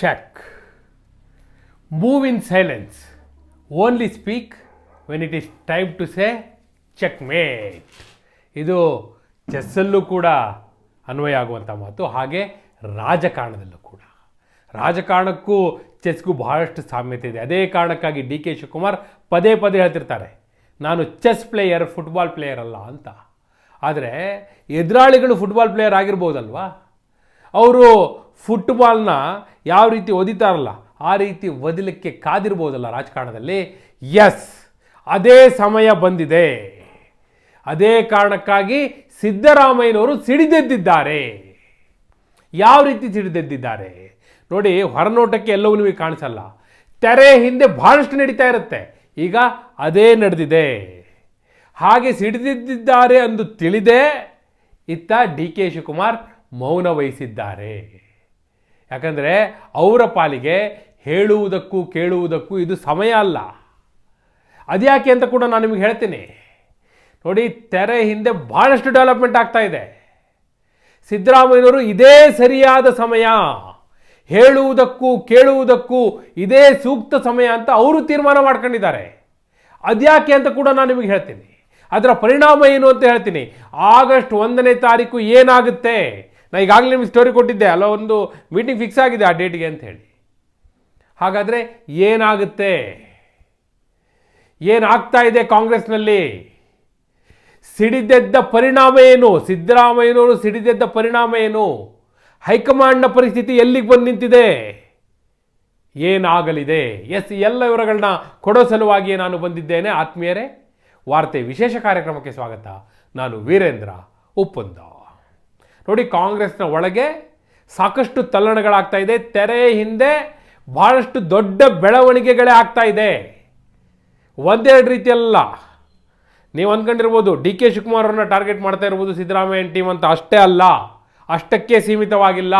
Check move in silence Only speak when it is time to say checkmate. ಇದು ಚೆಸ್ಸಲ್ಲೂ ಕೂಡ ಅನ್ವಯ ಆಗುವಂಥ ಮಾತು. ಹಾಗೆ ರಾಜಕಾರಣದಲ್ಲೂ ಕೂಡ. ರಾಜಕಾರಣಕ್ಕೂ ಚೆಸ್ಗೂ ಬಹಳಷ್ಟು ಸಾಮ್ಯತೆ ಇದೆ. ಅದೇ ಕಾರಣಕ್ಕಾಗಿ ಡಿ ಕೆ ಶಿವಕುಮಾರ್ ಪದೇ ಪದೇ ಹೇಳ್ತಿರ್ತಾರೆ. ನಾನು ಚೆಸ್ ಪ್ಲೇಯರ್, ಫುಟ್ಬಾಲ್ ಪ್ಲೇಯರ್ ಅಲ್ಲ ಅಂತ. ಆದರೆ ಎದುರಾಳಿಗಳು ಫುಟ್ಬಾಲ್ ಪ್ಲೇಯರ್ ಆಗಿರ್ಬೋದಲ್ವಾ? ಅವರು ಫುಟ್ಬಾಲ್ನ ಯಾವ ರೀತಿ ಒದಿತಾರಲ್ಲ ಆ ರೀತಿ ಒದಿಲಿಕ್ಕೆ ಕಾದಿರ್ಬೋದಲ್ಲ ರಾಜಕಾರಣದಲ್ಲಿ? ಎಸ್ ಅದೇ ಸಮಯ ಬಂದಿದೆ. ಅದೇ ಕಾರಣಕ್ಕಾಗಿ ಸಿದ್ದರಾಮಯ್ಯನವರು ಸಿಡಿದೆದ್ದಿದ್ದಾರೆ. ಯಾವ ರೀತಿ ಸಿಡಿದೆದ್ದಿದ್ದಾರೆ? ನೋಡಿ, ಹೊರನೋಟಕ್ಕೆ ಎಲ್ಲವೂ ನಿಮಗೆ ಕಾಣಿಸಲ್ಲ. ತೆರೆ ಹಿಂದೆ ಬಹಳಷ್ಟು ನಡೀತಾ ಇರುತ್ತೆ. ಈಗ ಅದೇ ನಡೆದಿದೆ. ಹಾಗೆ ಸಿಡಿದಿದ್ದಾರೆ ಎಂದು ತಿಳಿದೇ ಇತ್ತ ಡಿ ಕೆ ಶಿವಕುಮಾರ್ ಮೌನ ವಹಿಸಿದ್ದಾರೆ ಯಾಕಂದರೆ ಅವರ ಪಾಲಿಗೆ ಹೇಳುವುದಕ್ಕೂ ಕೇಳುವುದಕ್ಕೂ ಇದು ಸಮಯ ಅಲ್ಲ. ಅದ್ಯಾಕೆ ಅಂತ ಕೂಡ ನಾನು ನಿಮಗೆ ಹೇಳ್ತೀನಿ. ನೋಡಿ, ತೆರೆ ಹಿಂದೆ ಭಾಳಷ್ಟು ಡೆವಲಪ್ಮೆಂಟ್ ಆಗ್ತಾ ಇದೆ. ಸಿದ್ದರಾಮಯ್ಯನವರು ಇದೇ ಸರಿಯಾದ ಸಮಯ, ಹೇಳುವುದಕ್ಕೂ ಕೇಳುವುದಕ್ಕೂ ಇದೇ ಸೂಕ್ತ ಸಮಯ ಅಂತ ಅವರು ತೀರ್ಮಾನ ಮಾಡ್ಕೊಂಡಿದ್ದಾರೆ. ಅದ್ಯಾಕೆ ಅಂತ ಕೂಡ ನಾನು ನಿಮಗೆ ಹೇಳ್ತೀನಿ. ಅದರ ಪರಿಣಾಮ ಏನು ಅಂತ ಹೇಳ್ತೀನಿ. ಆಗಸ್ಟ್ ಒಂದನೇ ತಾರೀಕು ಏನಾಗುತ್ತೆ? ನಾ ಈಗಾಗಲೇ ನಿಮಗೆ ಸ್ಟೋರಿ ಕೊಟ್ಟಿದ್ದೆ, ಅಲ್ಲ, ಒಂದು ಮೀಟಿಂಗ್ ಫಿಕ್ಸ್ ಆಗಿದೆ ಆ ಡೇಟ್ಗೆ ಅಂತ ಹೇಳಿ. ಹಾಗಾದರೆ ಏನಾಗುತ್ತೆ? ಏನಾಗ್ತಾ ಇದೆ ಕಾಂಗ್ರೆಸ್ನಲ್ಲಿ? ಸಿಡಿದೆದ್ದ ಪರಿಣಾಮ ಏನು? ಸಿದ್ದರಾಮಯ್ಯನವರು ಸಿಡಿದೆದ್ದ ಪರಿಣಾಮ ಏನು? ಹೈಕಮಾಂಡ್ನ ಪರಿಸ್ಥಿತಿ ಎಲ್ಲಿಗೆ ಬಂದು ನಿಂತಿದೆ? ಏನಾಗಲಿದೆ? ಎಸ್ ಎಲ್ಲ ವಿವರಗಳನ್ನ ಕೊಡೋ ಸಲುವಾಗಿಯೇ ನಾನು ಬಂದಿದ್ದೇನೆ. ಆತ್ಮೀಯರೇ, ವಾರ್ತೆ ವಿಶೇಷ ಕಾರ್ಯಕ್ರಮಕ್ಕೆ ಸ್ವಾಗತ. ನಾನು ವೀರೇಂದ್ರ, ಉಪ್ಪುಂದ. ನೋಡಿ ಕಾಂಗ್ರೆಸ್ನ ಒಳಗೆ ಸಾಕಷ್ಟು ತಲ್ಲಣಗಳಾಗ್ತಾ ಇದೆ. ತೆರೆ ಹಿಂದೆ ಬಹಳಷ್ಟು ದೊಡ್ಡ ಬೆಳವಣಿಗೆಗಳೇ ಆಗ್ತಾ ಇದೆ. ಒಂದೆರಡು ರೀತಿಯಲ್ಲ ನೀವು ಅಂದ್ಕೊಂಡಿರ್ಬೋದು ಡಿ ಕೆ ಶಿವಕುಮಾರ್ ಅವ್ರನ್ನ ಟಾರ್ಗೆಟ್ ಮಾಡ್ತಾ ಇರ್ಬೋದು ಸಿದ್ದರಾಮಯ್ಯ ಟೀಮ್ ಅಂತ. ಅಷ್ಟೇ ಅಲ್ಲ. ಅಷ್ಟಕ್ಕೆ ಸೀಮಿತವಾಗಿಲ್ಲ.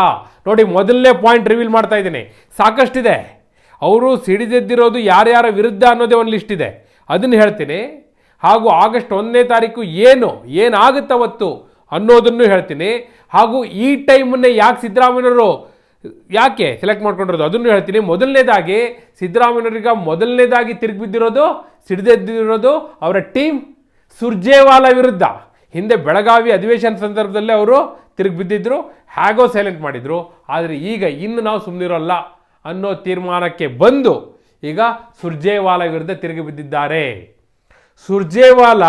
ನೋಡಿ ಮೊದಲನೇ ಪಾಯಿಂಟ್ ರಿವೀಲ್ ಮಾಡ್ತಾ ಇದ್ದೀನಿ. ಸಾಕಷ್ಟಿದೆ. ಅವರು ಸಿಡಿದೆದ್ದಿರೋದು ಯಾರ್ಯಾರ ವಿರುದ್ಧ ಅನ್ನೋದೇ ಒಂದು ಲಿಸ್ಟ್ ಇದೆ. ಅದನ್ನು ಹೇಳ್ತೀನಿ. ಹಾಗೂ ಆಗಸ್ಟ್ ಒಂದನೇ ತಾರೀಕು ಏನು? ಏನಾಗುತ್ತೆ ಅವತ್ತು? ಅನ್ನೋದನ್ನು ಹೇಳ್ತೀನಿ. ಹಾಗೂ ಈ ಟೈಮನ್ನೇ ಯಾಕೆ ಸಿದ್ದರಾಮಯ್ಯವರು ಯಾಕೆ ಸೆಲೆಕ್ಟ್ ಮಾಡ್ಕೊಂಡಿರೋದು ಅದನ್ನು ಹೇಳ್ತೀನಿ. ಮೊದಲನೇದಾಗಿ ಸಿದ್ದರಾಮಯ್ಯನವರಿಗೆ ಮೊದಲನೇದಾಗಿ ತಿರುಗಿ ಬಿದ್ದಿರೋದು ಸಿಡಿದೆದ್ದಿರೋದು ಅವರ ಟೀಮ್ ಸುರ್ಜೇವಾಲ ವಿರುದ್ಧ. ಹಿಂದೆ ಬೆಳಗಾವಿ ಅಧಿವೇಶನ ಸಂದರ್ಭದಲ್ಲೇ ಅವರು ತಿರುಗಿ ಬಿದ್ದಿದ್ರು ಹೇಗೋ ಸೈಲೆಂಟ್ ಮಾಡಿದರು. ಆದರೆ ಈಗ ಇನ್ನು ನಾವು ಸುಮ್ಮನಿರೋಲ್ಲ ಅನ್ನೋ ತೀರ್ಮಾನಕ್ಕೆ ಬಂದು ಈಗ ಸುರ್ಜೇವಾಲ ವಿರುದ್ಧ ತಿರುಗಿ ಬಿದ್ದಿದ್ದಾರೆ. ಸುರ್ಜೇವಾಲ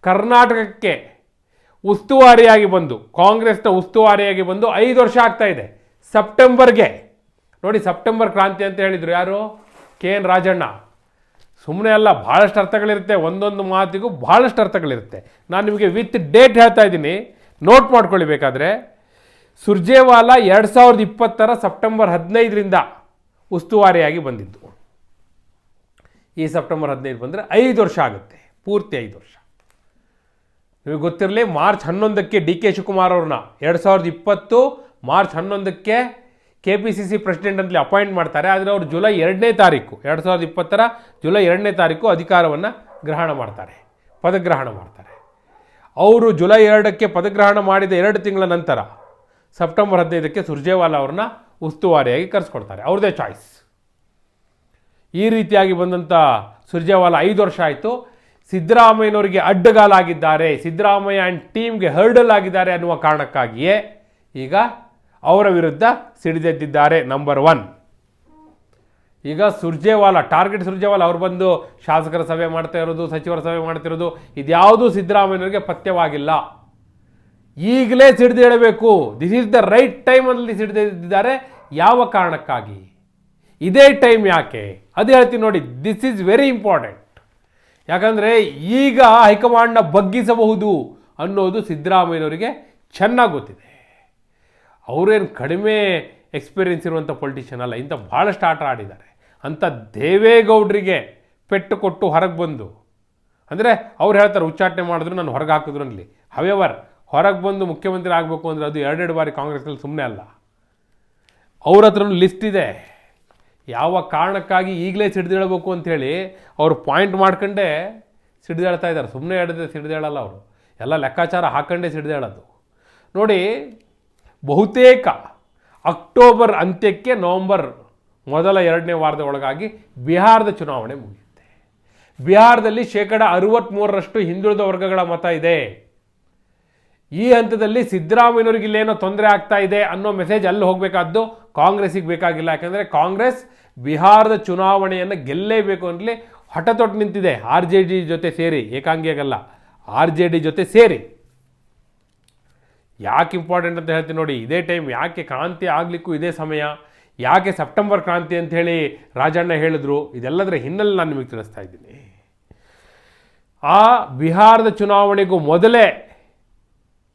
ಕರ್ನಾಟಕಕ್ಕೆ ಉಸ್ತುವಾರಿಯಾಗಿ ಬಂದು, ಕಾಂಗ್ರೆಸ್ನ ಉಸ್ತುವಾರಿಯಾಗಿ ಬಂದು ಐದು ವರ್ಷ ಆಗ್ತಾ ಇದೆ. ಸೆಪ್ಟೆಂಬರ್ಗೆ, ನೋಡಿ ಸೆಪ್ಟೆಂಬರ್ ಕ್ರಾಂತಿ ಅಂತ ಹೇಳಿದರು ಯಾರು? K N Rajanna. ಸುಮ್ಮನೆ ಅಲ್ಲ ಭಾಳಷ್ಟು ಅರ್ಥಗಳಿರುತ್ತೆ. ಒಂದೊಂದು ಮಾತಿಗೂ ಭಾಳಷ್ಟು ಅರ್ಥಗಳಿರುತ್ತೆ. ನಾನು ನಿಮಗೆ ವಿತ್ ಡೇಟ್ ಹೇಳ್ತಾ ಇದ್ದೀನಿ. ನೋಟ್ ಮಾಡ್ಕೊಳ್ಳಿ ಬೇಕಾದರೆ ಸುರ್ಜೇವಾಲ ಎರಡು ಸಾವಿರದ ಇಪ್ಪತ್ತರ ಸೆಪ್ಟೆಂಬರ್ ಹದಿನೈದರಿಂದ ಉಸ್ತುವಾರಿಯಾಗಿ ಬಂದಿದ್ದು. ಈ ಸೆಪ್ಟೆಂಬರ್ ಹದಿನೈದು ಬಂದರೆ ಐದು ವರ್ಷ ಆಗುತ್ತೆ. ಪೂರ್ತಿ ಐದು ವರ್ಷ. ನಿಮಗೆ ಗೊತ್ತಿರಲಿ, ಮಾರ್ಚ್ ಹನ್ನೊಂದಕ್ಕೆ ಡಿ ಕೆ ಶಿವಕುಮಾರ್ ಅವ್ರನ್ನ ಎರಡು ಸಾವಿರದ ಇಪ್ಪತ್ತು ಮಾರ್ಚ್ ಹನ್ನೊಂದಕ್ಕೆ K P C C president ಅಂತಲೇ ಅಪಾಯಿಂಟ್ ಮಾಡ್ತಾರೆ. ಆದರೆ ಅವರು ಜುಲೈ ಎರಡನೇ ತಾರೀಕು, ಎರಡು ಸಾವಿರದ ಇಪ್ಪತ್ತರ ಜುಲೈ ಎರಡನೇ ತಾರೀಕು ಅಧಿಕಾರವನ್ನು ಗ್ರಹಣ ಮಾಡ್ತಾರೆ, ಪದಗ್ರಹಣ ಮಾಡ್ತಾರೆ. ಅವರು ಜುಲೈ ಎರಡಕ್ಕೆ ಪದಗ್ರಹಣ ಮಾಡಿದ ಎರಡು ತಿಂಗಳ ನಂತರ ಸೆಪ್ಟೆಂಬರ್ ಹದಿನೈದಕ್ಕೆ ಸುರ್ಜೇವಾಲಾ ಅವ್ರನ್ನ ಉಸ್ತುವಾರಿಯಾಗಿ ಕರೆಸ್ಕೊಡ್ತಾರೆ. ಅವ್ರದ್ದೇ ಚಾಯ್ಸ್ ಈ ರೀತಿಯಾಗಿ ಬಂದಂಥ ಸುರ್ಜೇವಾಲಾ ಐದು ವರ್ಷ ಆಯಿತು. ಸಿದ್ದರಾಮಯ್ಯನವರಿಗೆ ಅಡ್ಡಗಾಲಾಗಿದ್ದಾರೆ. ಸಿದ್ದರಾಮಯ್ಯ ಆ್ಯಂಡ್ ಟೀಮ್ಗೆ ಹರ್ಡಲ್ ಆಗಿದ್ದಾರೆ ಅನ್ನುವ ಕಾರಣಕ್ಕಾಗಿಯೇ ಈಗ ಅವರ ವಿರುದ್ಧ ಸಿಡಿದೆದ್ದಿದ್ದಾರೆ ನಂಬರ್ ಒನ್ ಈಗ ಸುರ್ಜೇವಾಲ ಟಾರ್ಗೆಟ್ ಸುರ್ಜೇವಾಲ, ಅವ್ರು ಬಂದು ಶಾಸಕರ ಸಭೆ ಮಾಡ್ತಾ ಇರೋದು, ಸಚಿವರ ಸಭೆ ಮಾಡ್ತಿರೋದು ಇದ್ಯಾವುದೂ ಸಿದ್ದರಾಮಯ್ಯನವರಿಗೆ ಪಥ್ಯವಾಗಿಲ್ಲ. ಈಗಲೇ ಸಿಡಿದೇಳಬೇಕು ದಿಸ್ ಈಸ್ ದ ರೈಟ್ ಟೈಮಲ್ಲಿ ಸಿಡಿದಿದ್ದಾರೆ ಯಾವ ಕಾರಣಕ್ಕಾಗಿ? ಇದೇ ಟೈಮ್ ಯಾಕೆ? ಅದು ಹೇಳ್ತೀನಿ ನೋಡಿ ದಿಸ್ ಈಸ್ ವೆರಿ ಇಂಪಾರ್ಟೆಂಟ್ ಯಾಕಂದರೆ ಈಗ ಹೈಕಮಾಂಡ್ನ ಬಗ್ಗಿಸಬಹುದು ಅನ್ನೋದು ಸಿದ್ದರಾಮಯ್ಯನವರಿಗೆ ಚೆನ್ನಾಗಿ ಗೊತ್ತಿದೆ. ಅವರೇನು ಕಡಿಮೆ ಎಕ್ಸ್ಪೀರಿಯನ್ಸ್ ಇರುವಂಥ ಪೊಲಿಟಿಷಿಯನ್ ಅಲ್ಲ ಇಂಥ ಭಾಳಷ್ಟು ಆಟ ಆಡಿದ್ದಾರೆ. ಅಂಥ ದೇವೇಗೌಡರಿಗೆ ಪೆಟ್ಟು ಕೊಟ್ಟು ಹೊರಗೆ ಬಂದು, ಅಂದರೆ ಅವ್ರು ಹೇಳ್ತಾರೆ, ಉಚ್ಚಾಟನೆ ಮಾಡಿದ್ರು ನಾನು ಹೊರಗೆ ಹಾಕಿದ್ರು ಅನ್ನಲಿ. ಹವೆವರ್ ಹೊರಗೆ ಬಂದು ಮುಖ್ಯಮಂತ್ರಿ ಆಗಬೇಕು ಅಂದರೆ ಅದು ಎರಡೆರಡು ಬಾರಿ ಕಾಂಗ್ರೆಸ್ನಲ್ಲಿ ಸುಮ್ಮನೆ ಅಲ್ಲ. ಅವ್ರ ಹತ್ರ ಲಿಸ್ಟ್ ಇದೆ. ಯಾವ ಕಾರಣಕ್ಕಾಗಿ ಈಗಲೇ ಸಿಡಿದೇಳಬೇಕು ಅಂಥೇಳಿ ಅವರು ಪಾಯಿಂಟ್ ಮಾಡ್ಕೊಂಡೇ ಸಿಡಿದೇಳ್ತಾ ಇದ್ದಾರೆ. ಸುಮ್ಮನೆ ಹೇಳಿದ್ರೆ ಸಿಡಿದೇಳಲ್ಲ ಅವರು. ಎಲ್ಲ ಲೆಕ್ಕಾಚಾರ ಹಾಕೊಂಡೇ ಸಿಡಿದೇಳೋದು ನೋಡಿ, ಬಹುತೇಕ ಅಕ್ಟೋಬರ್ ಅಂತ್ಯಕ್ಕೆ ನವಂಬರ್ ಮೊದಲ ಎರಡನೇ ವಾರದ ಒಳಗಾಗಿ ಬಿಹಾರದ ಚುನಾವಣೆ ಮುಗಿಯುತ್ತೆ. ಬಿಹಾರದಲ್ಲಿ ಶೇಕಡ ಅರುವತ್ತ್ಮೂರರಷ್ಟು ಹಿಂದುಳಿದ ವರ್ಗಗಳ ಮತ ಇದೆ. ಈ ಹಂತದಲ್ಲಿ ಸಿದ್ದರಾಮಯ್ಯನವ್ರಿಗೆ ಇಲ್ಲೇನೋ ತೊಂದರೆ ಆಗ್ತಾ ಇದೆ ಅನ್ನೋ ಮೆಸೇಜ್ ಅಲ್ಲಿ ಹೋಗಬೇಕಾದ್ದು ಕಾಂಗ್ರೆಸ್ಸಿಗೆ ಬೇಕಾಗಿಲ್ಲ. ಯಾಕಂದರೆ ಕಾಂಗ್ರೆಸ್ ಬಿಹಾರದ ಚುನಾವಣೆಯನ್ನು ಗೆಲ್ಲೇಬೇಕು ಅಂದರೆ ಹಠ ತೊಟ್ಟು ನಿಂತಿದೆ. ಆರ್ ಜೆ ಡಿ ಜೊತೆ ಸೇರಿ, ಏಕಾಂಗಿಯಾಗಲ್ಲ. ಆರ್ ಜೆ ಡಿ ಜೊತೆ ಸೇರಿ. ಯಾಕೆ ಇಂಪಾರ್ಟೆಂಟ್ ಅಂತ ಹೇಳ್ತೀನಿ ನೋಡಿ, ಇದೇ ಟೈಮ್ ಯಾಕೆ ಕ್ರಾಂತಿ ಆಗಲಿಕ್ಕೂ ಇದೇ ಸಮಯ, ಯಾಕೆ ಸೆಪ್ಟೆಂಬರ್ ಕ್ರಾಂತಿ ಅಂತ ಹೇಳಿ ರಾಜಣ್ಣ ಹೇಳಿದ್ರು, ಇದೆಲ್ಲದರ ಹಿನ್ನೆಲೆ ನಾನು ನಿಮಗೆ ತಿಳಿಸ್ತಾ ಇದ್ದೀನಿ. ಆ ಬಿಹಾರದ ಚುನಾವಣೆಗೂ ಮೊದಲೇ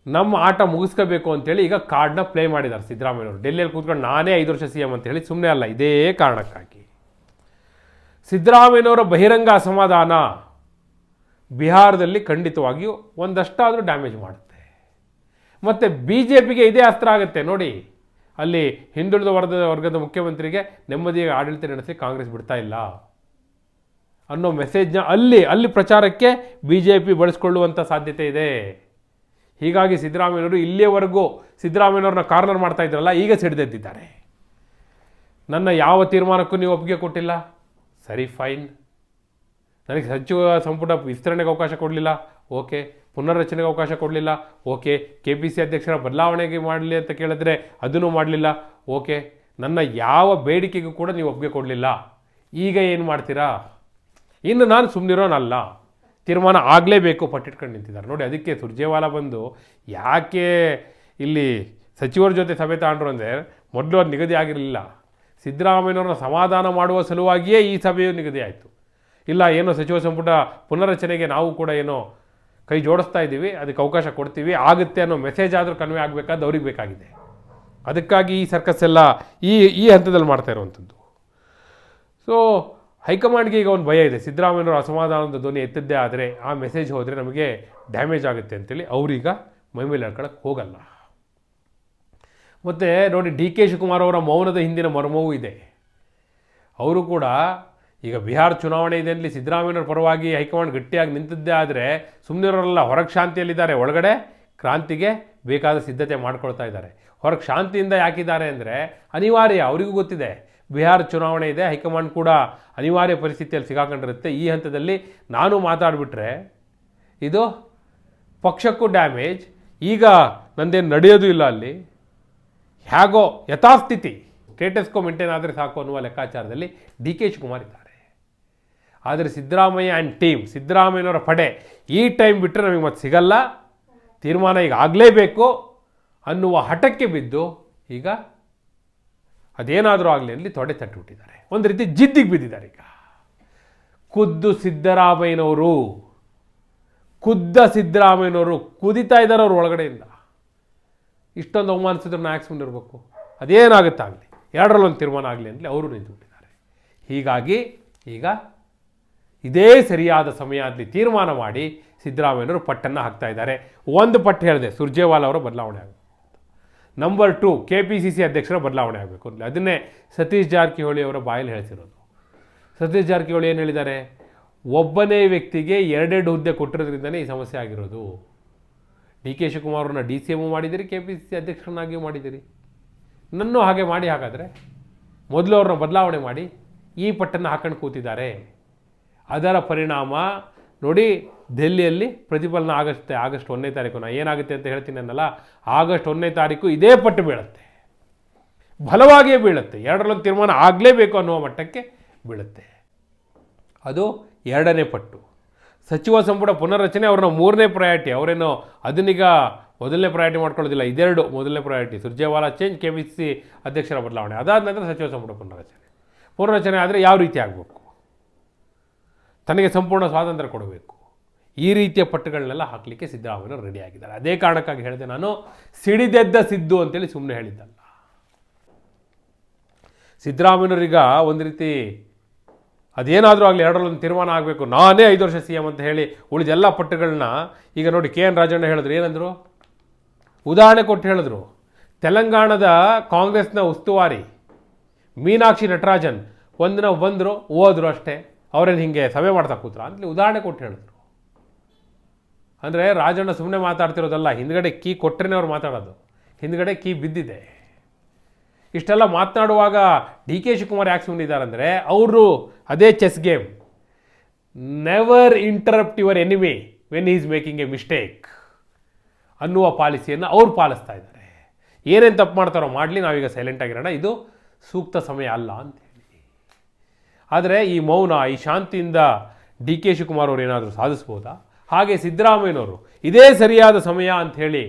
ನಮ್ಮ ಆಟ ಮುಗಿಸ್ಕೋಬೇಕು ಅಂತೇಳಿ ಈಗ ಕಾರ್ಡ್ನ ಪ್ಲೇ ಮಾಡಿದ್ದಾರೆ ಸಿದ್ದರಾಮಯ್ಯವರು ಡೆಲ್ಲಿಯಲ್ಲಿ ಕೂತ್ಕೊಂಡು ನಾನೇ ಐದು ವರ್ಷ ಸಿ ಎಂ ಅಂತ ಹೇಳಿ ಸುಮ್ಮನೆ ಅಲ್ಲ, ಇದೇ ಕಾರಣಕ್ಕಾಗಿ. ಸಿದ್ದರಾಮಯ್ಯನವರ ಬಹಿರಂಗ ಅಸಮಾಧಾನ ಬಿಹಾರದಲ್ಲಿ ಖಂಡಿತವಾಗಿಯೂ ಒಂದಷ್ಟಾದರೂ ಡ್ಯಾಮೇಜ್ ಮಾಡುತ್ತೆ. ಮತ್ತು ಬಿ ಜೆ ಪಿಗೆ ಇದೇ ಅಸ್ತ್ರ ಆಗುತ್ತೆ, ನೋಡಿ. ಅಲ್ಲಿ ಹಿಂದುಳಿದ ವರ್ಗದ ವರ್ಗದ ಮುಖ್ಯಮಂತ್ರಿಗೆ ನೆಮ್ಮದಿಯಾಗಿ ಆಡಳಿತ ನಡೆಸಿ ಕಾಂಗ್ರೆಸ್ ಬಿಡ್ತಾ ಇಲ್ಲ. ಅನ್ನೋ ಮೆಸೇಜ್ನ ಅಲ್ಲಿ ಅಲ್ಲಿ ಪ್ರಚಾರಕ್ಕೆ ಬಿ ಜೆ ಪಿ ಬಳಸ್ಕೊಳ್ಳುವಂಥ ಸಾಧ್ಯತೆ ಇದೆ. ಹೀಗಾಗಿ ಸಿದ್ದರಾಮಯ್ಯನವರು ಇಲ್ಲಿಯವರೆಗೂ ಸಿದ್ದರಾಮಯ್ಯನವ್ರನ್ನ ಕಾರ್ನರ್ ಮಾಡ್ತಾ ಇದ್ರಲ್ಲ, ಈಗ ಸಿಡಿದೆದ್ದಿದ್ದಾರೆ ನನ್ನ ಯಾವ ತೀರ್ಮಾನಕ್ಕೂ ನೀವು ಒಪ್ಪಿಗೆ ಕೊಟ್ಟಿಲ್ಲ. ಸರಿ, ಫೈನ್. ನನಗೆ ಸಚಿವ ಸಂಪುಟ ವಿಸ್ತರಣೆಗೆ ಅವಕಾಶ ಕೊಡಲಿಲ್ಲ. ಓಕೆ, ಪುನರ್ರಚನೆಗೆ ಅವಕಾಶ ಕೊಡಲಿಲ್ಲ. ಓಕೆ ಕೆ ಪಿ ಸಿ ಅಧ್ಯಕ್ಷರ ಬದಲಾವಣೆಗೆ ಮಾಡಲಿ ಅಂತ ಕೇಳಿದ್ರೆ ಅದನ್ನು ಮಾಡಲಿಲ್ಲ. ಓಕೆ, ನನ್ನ ಯಾವ ಬೇಡಿಕೆಗೂ ಕೂಡ ನೀವು ಒಪ್ಪಿಗೆ ಕೊಡಲಿಲ್ಲ. ಈಗ ಏನು ಮಾಡ್ತೀರಾ? ಇನ್ನು ನಾನು ಸುಮ್ಮನಿರೋನಲ್ಲ ತೀರ್ಮಾನ ಆಗಲೇಬೇಕು ಪಟ್ಟಿಟ್ಕೊಂಡು ನಿಂತಿದ್ದಾರೆ. ನೋಡಿ, ಅದಕ್ಕೆ ಸುರ್ಜೇವಾಲಾ ಬಂದು ಯಾಕೆ ಇಲ್ಲಿ ಸಚಿವರ ಜೊತೆ ಸಭೆ ತಗೊಂಡ್ರು ಅಂದರೆ ಮೊದಲು ಅದು ನಿಗದಿ ಆಗಿರಲಿಲ್ಲ. ಸಿದ್ದರಾಮಯ್ಯನವ್ರನ್ನ ಸಮಾಧಾನ ಮಾಡುವ ಸಲುವಾಗಿಯೇ ಈ ಸಭೆಯು ನಿಗದಿ ಆಯಿತು. ಇಲ್ಲ, ಏನೋ ಸಚಿವ ಸಂಪುಟ ಪುನರ್ರಚನೆಗೆ ನಾವು ಕೂಡ ಏನೋ ಕೈ ಜೋಡಿಸ್ತಾ ಇದ್ದೀವಿ, ಅದಕ್ಕೆ ಅವಕಾಶ ಕೊಡ್ತೀವಿ, ಆಗುತ್ತೆ ಅನ್ನೋ ಮೆಸೇಜ್ ಆದರೂ ಕನ್ವೆ ಆಗಬೇಕಾದ್ದು ಅವ್ರಿಗೆ ಬೇಕಾಗಿದೆ. ಅದಕ್ಕಾಗಿ ಈ ಸರ್ಕಸ್ ಎಲ್ಲ ಈ ಈ ಹಂತದಲ್ಲಿ ಮಾಡ್ತಾ ಇರುವಂಥದ್ದು. ಸೊ ಹೈಕಮಾಂಡ್ಗೆ ಈಗ ಒಂದು ಭಯ ಇದೆ. ಸಿದ್ದರಾಮಯ್ಯನವರು ಅಸಮಾಧಾನದ ಧ್ವನಿ ಎತ್ತಿದ್ದೇ ಆದರೆ ಆ ಮೆಸೇಜ್ ಹೋದರೆ ನಮಗೆ ಡ್ಯಾಮೇಜ್ ಆಗುತ್ತೆ ಅಂತೇಳಿ ಅವರೀಗ ಮೈಮೇಲೆ ಹಾಕೊಳ್ಳೋಕ್ಕೆ ಹೋಗಲ್ಲ. ಮತ್ತು ನೋಡಿ ಡಿ ಕೆ ಶಿವಕುಮಾರ್ ಅವರ ಮೌನದ ಹಿಂದಿನ ಮರ್ಮವೂ ಇದೆ. ಅವರು ಕೂಡ ಈಗ ಬಿಹಾರ ಚುನಾವಣೆ ಇದೆ ಅಲ್ಲಿ ಸಿದ್ದರಾಮಯ್ಯವ್ರ ಪರವಾಗಿ ಹೈಕಮಾಂಡ್ ಗಟ್ಟಿಯಾಗಿ ನಿಂತಿದ್ದೇ ಆದರೆ ಸುಮ್ಮನಿರೋರೆಲ್ಲ ಹೊರಗೆ ಶಾಂತಿಯಲ್ಲಿದ್ದಾರೆ. ಒಳಗಡೆ ಕ್ರಾಂತಿಗೆ ಬೇಕಾದ ಸಿದ್ಧತೆ ಮಾಡ್ಕೊಳ್ತಾ ಇದ್ದಾರೆ. ಹೊರಗೆ ಶಾಂತಿಯಿಂದ ಯಾಕಿದ್ದಾರೆ ಅಂದರೆ ಅನಿವಾರ್ಯ, ಅವರಿಗೂ ಗೊತ್ತಿದೆ. ಬಿಹಾರ ಚುನಾವಣೆ ಇದೆ, ಹೈಕಮಾಂಡ್ ಕೂಡ ಅನಿವಾರ್ಯ ಪರಿಸ್ಥಿತಿಯಲ್ಲಿ ಸಿಗಾಕೊಂಡಿರುತ್ತೆ. ಈ ಹಂತದಲ್ಲಿ ನಾನು ಮಾತಾಡಿಬಿಟ್ರೆ ಇದು ಪಕ್ಷಕ್ಕೂ ಡ್ಯಾಮೇಜ್, ಈಗ ನಂದೇನು ನಡೆಯೋದು ಇಲ್ಲ ಅಲ್ಲಿ. ಹೇಗೋ ಯಥಾಸ್ಥಿತಿ ಸ್ಟೇಟಸ್ಕೋ ಮೇಂಟೈನ್ ಆದರೆ ಸಾಕು ಅನ್ನುವ ಲೆಕ್ಕಾಚಾರದಲ್ಲಿ ಡಿ ಕೆ ಶಿವಕುಮಾರ್ ಇದ್ದಾರೆ. ಆದರೆ ಸಿದ್ದರಾಮಯ್ಯ ಆ್ಯಂಡ್ ಟೀಮ್ ಸಿದ್ದರಾಮಯ್ಯನವರ ಪಡೆ ಈ ಟೈಮ್ ಬಿಟ್ಟರೆ ನಮಗೆ ಮತ್ತೆ ಸಿಗಲ್ಲ. ತೀರ್ಮಾನ ಈಗ ಆಗಲೇಬೇಕು ಅನ್ನುವ ಹಠಕ್ಕೆ ಬಿದ್ದು ಈಗ ಅದೇನಾದರೂ ಆಗಲಿ ಅಲ್ಲಿ ತೊಡೆ ತಟ್ಟಿಬಿಟ್ಟಿದ್ದಾರೆ ಒಂದು ರೀತಿ ಜಿದ್ದಿಗೆ ಬಿದ್ದಿದ್ದಾರೆ ಈಗ. ಖುದ್ದು ಸಿದ್ದರಾಮಯ್ಯನವರು, ಖುದ್ದ ಸಿದ್ದರಾಮಯ್ಯನವರು ಕುದಿತಾ ಇದ್ದಾರೆ ಅವ್ರ ಒಳಗಡೆಯಿಂದ. ಇಷ್ಟೊಂದು ಅವಮಾನಿಸಿದ್ರೆ ನಾಯಕ್ ಸುಮ್ಮನಿರ್ಬೇಕು ಅದೇನಾಗುತ್ತಾಗಲಿ ಎರಡರಲ್ಲೊಂದು ತೀರ್ಮಾನ ಆಗಲಿ ಅಂದರೆ ಅವರು ನಿಂತುಬಿಟ್ಟಿದ್ದಾರೆ ಹೀಗಾಗಿ ಈಗ ಇದೇ ಸರಿಯಾದ ಸಮಯ ಅಲ್ಲಿ ತೀರ್ಮಾನ ಮಾಡಿ ಸಿದ್ದರಾಮಯ್ಯನವರು ಪಟ್ಟನ್ನು ಹಾಕ್ತಾ ಇದ್ದಾರೆ. ಒಂದು ಪಟ್ಟು ಹೇಳಿದೆ, ಸುರ್ಜೇವಾಲ ಅವರ ಬದಲಾವಣೆ ಆಗಬೇಕು. Number two K P C C ಅಧ್ಯಕ್ಷರ ಬದಲಾವಣೆ ಆಗಬೇಕು. ಅದನ್ನೇ ಸತೀಶ್ ಜಾರಕಿಹೊಳಿ ಅವರ ಬಾಯಲ್ಲಿ ಹೇಳ್ತಿರೋದು. ಸತೀಶ್ ಜಾರಕಿಹೊಳಿ ಏನು ಹೇಳಿದ್ದಾರೆ? ಒಬ್ಬನೇ ವ್ಯಕ್ತಿಗೆ ಎರಡೆರಡು ಹುದ್ದೆ ಕೊಟ್ಟಿರೋದ್ರಿಂದನೇ ಈ ಸಮಸ್ಯೆ ಆಗಿರೋದು. ಡಿ ಕೆ ಶಿವಕುಮಾರ್ ಅವ್ರನ್ನ ಡಿ ಸಿ ಎಂ ಮಾಡಿದ್ದೀರಿ ಕೆ ಪಿ ಸಿ ಸಿ ಅಧ್ಯಕ್ಷರನ್ನಾಗಿಯೂ ಮಾಡಿದ್ದೀರಿ. ನನ್ನೂ ಹಾಗೆ ಮಾಡಿ ಹಾಗಾದರೆ, ಮೊದಲು ಅವ್ರನ್ನ ಬದಲಾವಣೆ ಮಾಡಿ ಈ ಪಟ್ಟನ್ನು ಹಾಕೊಂಡು ಕೂತಿದ್ದಾರೆ. ಅದರ ಪರಿಣಾಮ ನೋಡಿ ದೆಹಲಿಯಲ್ಲಿ ಪ್ರತಿಫಲನ ಆಗಸ್ಟ್ ಆಗಸ್ಟ್ ಒಂದನೇ ತಾರೀಕು. ನಾನು ಏನಾಗುತ್ತೆ ಅಂತ ಹೇಳ್ತೀನಿ ಅನ್ನಲ್ಲ, ಆಗಸ್ಟ್ ಒಂದನೇ ತಾರೀಕು ಇದೇ ಪಟ್ಟು ಬೀಳುತ್ತೆ. ಬಲವಾಗಿಯೇ ಬೀಳುತ್ತೆ. ಎರಡರಲ್ಲೂ ತೀರ್ಮಾನ ಆಗಲೇಬೇಕು ಅನ್ನುವ ಮಟ್ಟಕ್ಕೆ ಬೀಳುತ್ತೆ. ಅದು ಎರಡನೇ ಪಟ್ಟು. ಸಚಿವ ಸಂಪುಟ ಪುನರ್ರಚನೆ ಅವ್ರನ್ನ ಮೂರನೇ ಪ್ರಯಾರಿಟಿ ಅವರೇನೋ ಅದನ್ನೀಗ ಮೊದಲನೇ ಪ್ರಯಾರಿಟಿ ಮಾಡ್ಕೊಳ್ಳೋದಿಲ್ಲ, ಇದೆರಡು ಮೊದಲನೇ priority Surjewala change K B C ಅಧ್ಯಕ್ಷರ ಬದಲಾವಣೆ. ಅದಾದ ನಂತರ ಸಚಿವ ಸಂಪುಟ ಪುನರ್ರಚನೆ. ಪುನರ್ರಚನೆ ಆದರೆ ಯಾವ ರೀತಿ ಆಗಬೇಕು? ತನಗೆ ಸಂಪೂರ್ಣ ಸ್ವಾತಂತ್ರ್ಯ ಕೊಡಬೇಕು. ಈ ರೀತಿಯ ಪಟ್ಟುಗಳನ್ನೆಲ್ಲ ಹಾಕಲಿಕ್ಕೆ ಸಿದ್ದರಾಮಯ್ಯವರು ರೆಡಿ ಆಗಿದ್ದಾರೆ. ಅದೇ ಕಾರಣಕ್ಕಾಗಿ ಹೇಳಿದೆ ನಾನು, ಸಿಡಿದೆದ್ದ ಸಿದ್ದು ಅಂತೇಳಿ ಸುಮ್ಮನೆ ಹೇಳಿದ್ದಲ್ಲ. ಸಿದ್ದರಾಮಯ್ಯನವರೀಗ ಒಂದು ರೀತಿ ಅದೇನಾದರೂ ಆಗಲಿ ಎರಡರಲ್ಲೊಂದು ತೀರ್ಮಾನ ಆಗಬೇಕು. ನಾನೇ ಐದು ವರ್ಷ ಸಿ ಎಂ ಅಂತ ಹೇಳಿ ಉಳಿದ ಎಲ್ಲ ಪಟ್ಟುಗಳನ್ನ ಈಗ ನೋಡಿ ಕೆ ಎನ್ ರಾಜಣ್ಣ ಹೇಳಿದ್ರು. ಏನಂದರು? ಉದಾಹರಣೆ ಕೊಟ್ಟು ಹೇಳಿದ್ರು. ತೆಲಂಗಾಣದ ಕಾಂಗ್ರೆಸ್ನ ಉಸ್ತುವಾರಿ ಮೀನಾಕ್ಷಿ ನಟರಾಜನ್ ಒಂದಿನ ಬಂದರು ಹೋದ್ರು ಅಷ್ಟೇ. ಅವರೇನು ಹಿಂಗೆ ಸಭೆ ಮಾಡ್ತಾ ಕೂತ್ರ ಅಂತಲೇ ಉದಾಹರಣೆ ಕೊಟ್ಟು ಹೇಳಿದ್ರು. ಅಂದರೆ ರಾಜಣ್ಣ ಸುಮ್ಮನೆ ಮಾತಾಡ್ತಿರೋದಲ್ಲ, ಹಿಂದ್ಗಡೆ ಕೀ ಕೊಟ್ಟರೆ ಅವ್ರು ಮಾತಾಡೋದು. ಹಿಂದ್ಗಡೆ ಕೀ ಬಿದ್ದಿದೆ. ಇಷ್ಟೆಲ್ಲ ಮಾತನಾಡುವಾಗ ಡಿ ಕೆ ಶಿವಕುಮಾರ್ ಯಾಕೆ ಸುಮ್ಮನಿದ್ದಾರೆ ಅಂದರೆ ಅವರು ಅದೇ chess game. Never interrupt your enemy when is making a mistake ಅನ್ನುವ ಪಾಲಿಸಿಯನ್ನು ಅವ್ರು ಪಾಲಿಸ್ತಾ ಇದ್ದಾರೆ. ಏನೇನು ತಪ್ಪು ಮಾಡ್ತಾರೋ ಮಾಡಲಿ, ನಾವೀಗ ಸೈಲೆಂಟ್ ಆಗಿರೋಣ. ಇದು ಸೂಕ್ತ ಸಮಯ ಅಲ್ಲ ಅಂತ ಹೇಳಿ. ಆದರೆ ಈ ಮೌನ, ಈ ಶಾಂತಿಯಿಂದ ಡಿ ಕೆ ಶಿವಕುಮಾರ್ ಅವರು ಏನಾದರೂ ಸಾಧಿಸ್ಬೋದಾ? ಹಾಗೆ ಸಿದ್ದರಾಮಯ್ಯನವರು, ಇದೇ ಸರಿಯಾದ ಸಮಯ ಅಂಥೇಳಿ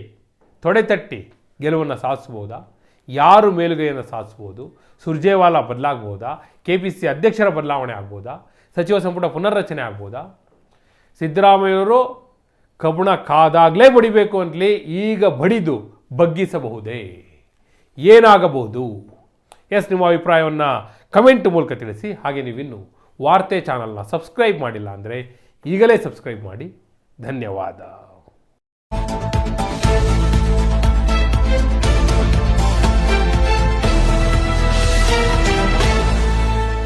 ತೊಡೆತಟ್ಟಿ ತೊಡೆ ತಟ್ಟಿ ಗೆಲುವನ್ನು ಸಾಧಿಸ್ಬೋದಾ? ಯಾರು ಮೇಲುಗೈಯನ್ನು ಸಾಧಿಸ್ಬೋದು? ಸುರ್ಜೇವಾಲಾ ಬದಲಾಗ್ಬೋದಾ? ಕೆ ಪಿ ಸಿ ಅಧ್ಯಕ್ಷರ ಬದಲಾವಣೆ ಆಗ್ಬೋದಾ? ಸಚಿವ ಸಂಪುಟ ಪುನರ್ರಚನೆ ಆಗ್ಬೋದಾ? ಸಿದ್ದರಾಮಯ್ಯವರು ಕಬ್ಬಣ ಕಾದಾಗಲೇ ಬಡಿಬೇಕು ಅಂತಲೇ ಈಗ ಬಡಿದು ಬಗ್ಗಿಸಬಹುದೇ? ಏನಾಗಬಹುದು? ಎಸ್, ನಿಮ್ಮ ಅಭಿಪ್ರಾಯವನ್ನು ಕಮೆಂಟ್ ಮೂಲಕ ತಿಳಿಸಿ. ಹಾಗೆ ನೀವಿನ್ನು ವಾರ್ತೆ ಚಾನಲ್ನ ಸಬ್ಸ್ಕ್ರೈಬ್ ಮಾಡಿಲ್ಲ ಅಂದರೆ ಈಗಲೇ ಸಬ್ಸ್ಕ್ರೈಬ್ ಮಾಡಿ. धन्यवाद।